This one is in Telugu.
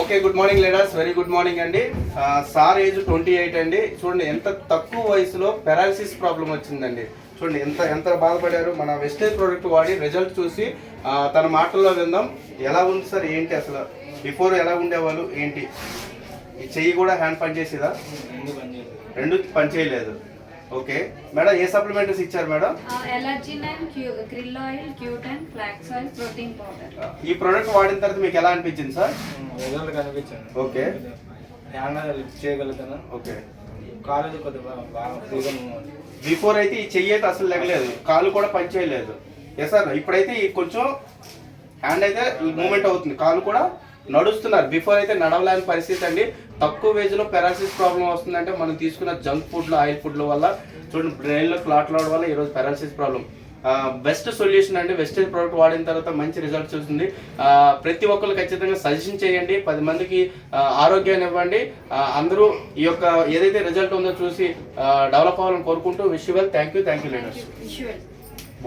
Okay good morning leaders very good morning అండి. సార్ ఏజ్ ట్వంటీ ఎయిట్ అండి. చూడండి ఎంత తక్కువ వయసులో పెరాలసిస్ ప్రాబ్లం వచ్చిందండి. చూడండి ఎంత ఎంత బాధపడారు. మన వెస్టేజ్ ప్రోడక్ట్ వాడి రిజల్ట్ చూసి తన మాటల్లో విందాం. ఎలా ఉంది సార్? ఏంటి అసలు? బిఫోర్ ఎలా ఉండేవాళ్ళు? ఏంటి? ఈ చెయ్యి కూడా హ్యాండ్ పని చేసేదా రెండు పని చేయలేదు. ఓకే. మేడం ఏ సప్లిమెంటరీస్ ఇచ్చారు madam? Allergen and krill oil cute and flax oil protein powder. ఈ ప్రోడక్ట్ వాడిన తర్వాత మీకు ఎలా అనిపించింది సార్? రిజల్ట్ కనిపించింది ఓకే. హ్యాండ్ లిఫ్ట్ చేయగలుగుతాను? ఓకే. కాలేజ్ కొద్దిగా బాగా- ఫ్రీగా ఉంది. బిఫోర్ అయితే ఈ చెయ్యి అయితే అసలు లెగలేదు కాలు కూడా పని చేయలేదు. ఎస్ సార్ ఇప్పుడైతే ఈ కొంచెం హ్యాండ్ అయితే మూమెంట్ అవుతుంది. కాలు కూడా నడుస్తున్నారు. బిఫోర్ అయితే నడవలేని పరిస్థితి అండి. తక్కువ వేజ్లో పెరాలసిస్ ప్రాబ్లం వస్తుందంటే మనం తీసుకున్న జంక్ ఫుడ్లు ఆయిల్ ఫుడ్ల వల్ల చూడండి బ్రెయిన్లో క్లాట్లు అవడం వల్ల ఈరోజు పెరాలసిస్ ప్రాబ్లం బెస్ట్ సొల్యూషన్ అండి. వెస్టేజ్ ప్రోడక్ట్ వాడిన తర్వాత మంచి రిజల్ట్ చూస్తుంది ప్రతి ఒక్కరు ఖచ్చితంగా సజెషన్ చేయండి. పది మందికి ఆరోగ్యాన్ని ఇవ్వండి. అందరూ ఈ యొక్క ఏదైతే రిజల్ట్ ఉందో చూసి డెవలప్ అవ్వాలని కోరుకుంటూ wish well thank you thank you leaders